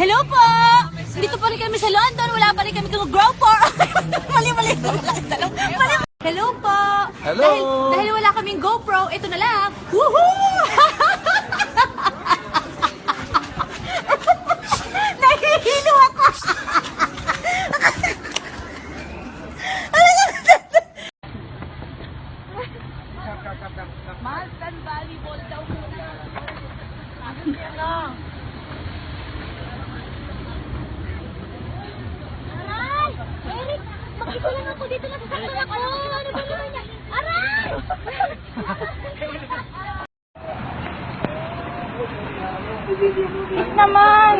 Hello po! Dito pa rin kami sa London. Wala pa rin kami kung grow for. mali, mali. mali. Hello po! Hello! Dahil, dahil wala kaming GoPro, ito na lang. Woohoo! Nahihilo ako! Maltan volleyball daw muna. Aray! Makita lang ako dito nasasaktan ako! Ano ba naman yan? Aray! naman!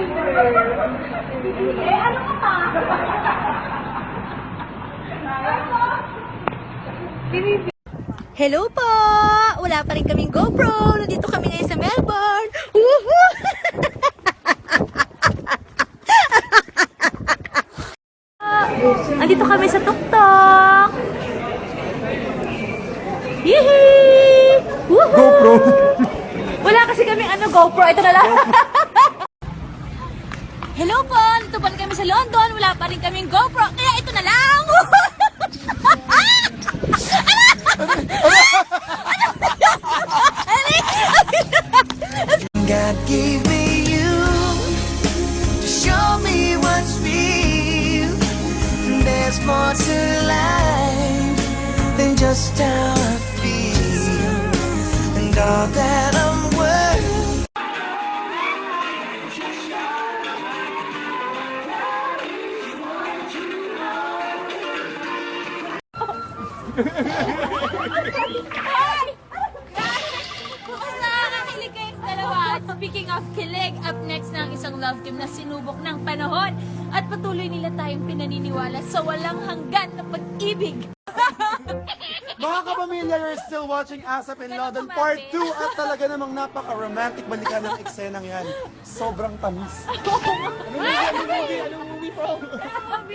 Eh, ano ka pa? Hello po! Wala pa rin kaming GoPro. Nandito kami ngayon sa Melbourne. Woohoo! Andito kami sa tuktok. Hihi! Woohoo! GoPro. Wala kasi kami ano GoPro. Ito na lang. Hello po! Nandito pa kami sa London. Wala pa rin kaming GoPro. Kaya ito na lang. more to life than just how I feel, and all that I'm worth. Speaking of kilig, up next na ang isang love team na sinubok ng panahon at patuloy nila tayong pinaniniwala sa walang hanggan na pag-ibig. Mga kapamilya, you're still watching ASAP in London Part 2 at talaga namang napaka-romantic balikan ng eksenang yan. Sobrang tamis.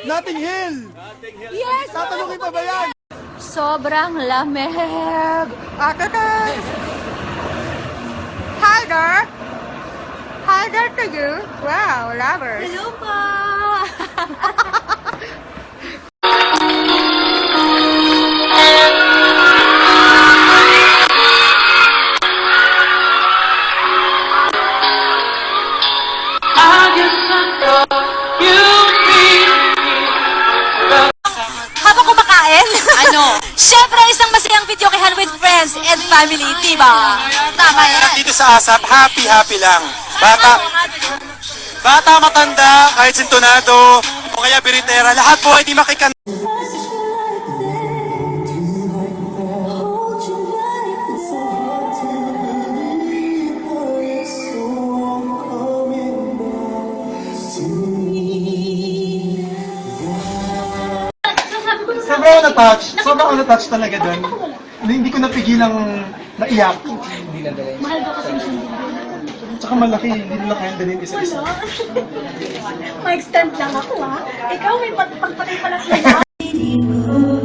Notting Hill! Yes! Tatanungin pa ba yan? Sobrang lamig. Ate! Hi there! Hi there to you! Wow, lovers! Hello po! Habang kumakain? Ano? Siyempre, isang masayang video kay with friends and family, diba? Tama yan. Dito sa ASAP, happy, happy lang. Bata, bata, matanda, kahit sintonado, o kaya biritera, lahat po ay di makikan. Sobrang ako na-touch. Sobrang ako na-touch talaga doon. Hindi ko napigilang naiyak. Mahal ba kasi siya? Tsaka malaki, hindi nila kayang dalhin isa-isa. Ma-extend lang ako ha. Ikaw may pag- pagpatay pala sila.